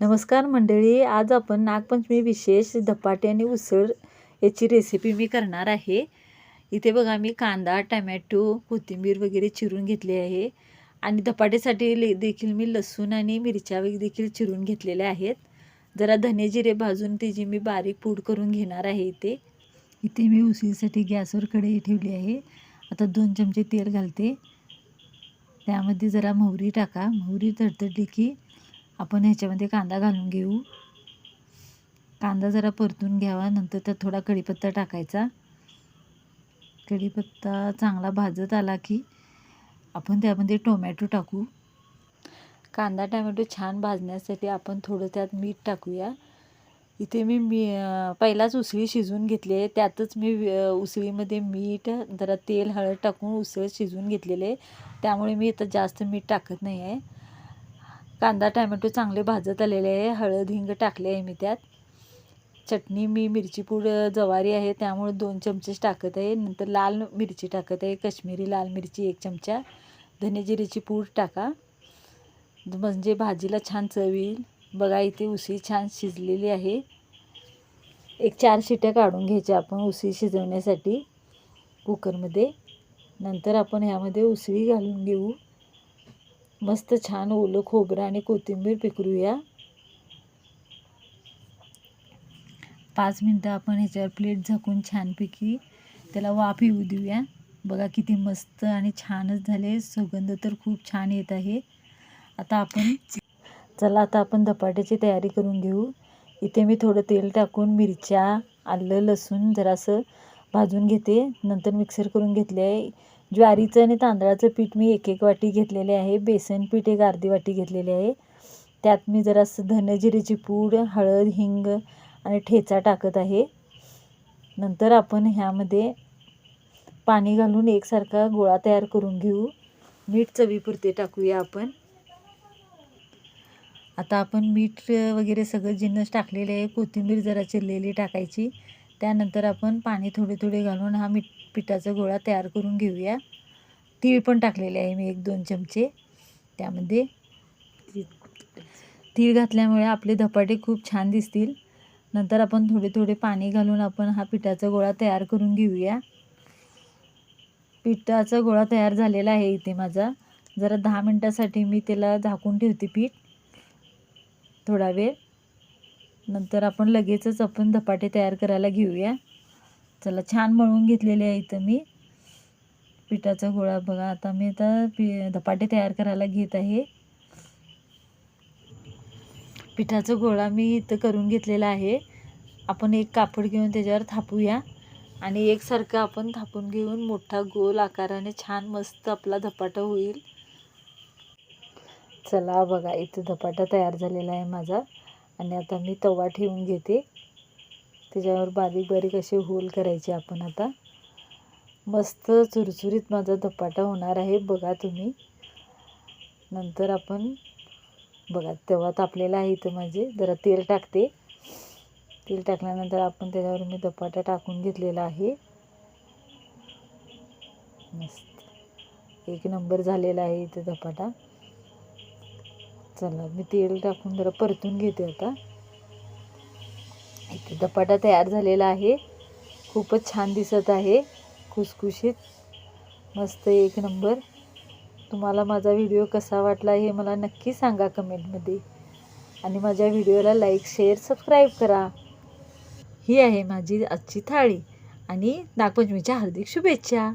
नमस्कार मंडळी आज आपण नागपंचमी विशेष धपाटे आणि उसळ याची रेसिपी मी करणार आहे. इथे बघा मी कांदा टमॅटो कोथिंबीर वगैरे चिरून घेतली आहे. आणि धपाटेसाठी ले देखील मी लसूण आणि मिरच्या वगैरे देखील चिरून घेतलेल्या आहेत. जरा धने जिरे भाजून त्याची मी बारीक पूड करून घेणार आहे इथे. इथे मी उसळीसाठी गॅसवर कढई ठेवली आहे. आता दोन चमचे तेल घालते. त्यामध्ये जरा मोहरी टाका. मोहरी तडतडली की आपण ह्याच्यामध्ये कांदा घालून घेऊ. कांदा जरा परतून घ्यावा नंतर त्यात थोडा कढीपत्ता टाकायचा. कढीपत्ता चांगला भाजत आला की आपण त्यामध्ये टोमॅटो टाकू. कांदा टोमॅटो छान भाजण्यासाठी आपण थोडं त्यात मीठ टाकूया. इथे मी मी पहिलाच उसळी शिजवून घेतली आहे. त्यातच मी उसळीमध्ये मीठ जरा तेल हळद टाकून उसळ शिजवून घेतलेले आहे. त्यामुळे मी इथं जास्त मीठ टाकत नाही आहे. कांदा टॅमॅटो चांगले भाजत आलेले आहे. हळद हिंग टाकले आहे मी त्यात. चटणी मी मिरची पूड जवारी आहे. त्यामुळे दोन चमचेच टाकत आहे. नंतर लाल मिरची टाकत आहे. कश्मीरी लाल मिरची एक चमचा. धनेजिरीची पूड टाका. म्हणजे भाजीला छान चव येईल. बघा इथे उसळी छान शिजलेली आहे. एक चार शिट्या काढून घ्यायच्या आपण उशी शिजवण्यासाठी कुकरमध्ये नंतर आपण ह्यामध्ये उसळी घालून घेऊ. मस्त छान ओलं खोबरं आणि कोथिंबीर पिकरूया. पाच मिनटं आपण ह्याच्यावर प्लेट झाकून छानपैकी त्याला वाफ येऊ देऊया. बघा किती मस्त आणि छानच झाले. सुगंध तर खूप छान येत आहे. आता आपण चला आता आपण धपाट्याची तयारी करून घेऊ. इथे मी थोडं तेल टाकून मिरच्या आलं लसूण जरासं भाजून घेते. नंतर मिक्सर करून घेतले आहे ज्वारीचं आणि तांदळाचं पीठ मी एक एक वाटी घेतलेले आहे. बेसन पीठ एक अर्धी वाटी घेतलेले आहे. त्यात मी जरासं धनजिरेची पूड हळद हिंग आणि ठेचा टाकत आहे. नंतर आपण ह्यामध्ये पाणी घालून एकसारखा गोळा तयार करून घेऊ. मीठ चवीपुरते टाकूया आपण. आता आपण मीठ वगैरे सगळं जिन्नस टाकलेले आहे. कोथिंबीर जरा चिरलेली टाकायची. त्यानंतर आपण पाणी थोडे थोडे घालून हा मीठ पिठाचा गोळा तयार करून घेऊया. तीळ पण टाकलेले आहे मी एक दोन चमचे. त्यामध्ये तीळ घातल्यामुळे आपले धपाटे खूप छान दिसतील. नंतर आपण थोडे थोडे पाणी घालून आपण हा पिठाचा गोळा तयार करून घेऊया. पिठाचा गोळा तयार झालेला आहे इथे माझा. जरा दहा मिनटासाठी मी त्याला झाकून ठेवते पीठ. थोडा वेळ. नंतर आपण लगेचच आपण धपाटे तयार करायला घेऊया. चला छान मळून घेतलेले आहे इथं मी. पिठाचा गोळा बघा आता मी आता पि धपाटे तयार करायला घेत आहे. पिठाचा गोळा मी इथं करून घेतलेला आहे. आपण एक कापड घेऊन त्याच्यावर थापूया. आणि एकसारखं आपण थापून घेऊन मोठा गोल आकाराने छान मस्त आपला धपाटा होईल. चला बघा इथं धपाटा तयार झालेला आहे माझा. आणि आता मी तवा ठेवून घेते. त्याच्यावर बारीक बारीक असे होल करायचे आपण आता. मस्त चुरचुरीत माझा धपाटा होणार आहे बघा तुम्ही. नंतर आपण बघा तेव्हा तापलेला आहे इथं माझे जरा तेल टाकते. तेल टाकल्यानंतर आपण त्याच्यावर मी धपाटा टाकून घेतलेला आहे. मस्त. एक नंबर झालेला आहे इथं धपाटा. चला मी तेल टाकून जरा परतून घेते आता. इथे धपाटा तयार झालेला आहे. खूपच छान दिसत आहे खुसखुशीत. मस्त एक नंबर. तुम्हाला माझा व्हिडिओ कसा वाटला हे मला नक्की सांगा कमेंटमध्ये. आणि माझ्या व्हिडिओला लाईक शेअर सबस्क्राईब करा. ही आहे माझी आजची थाळी आणि नागपंचमीच्या हार्दिक शुभेच्छा.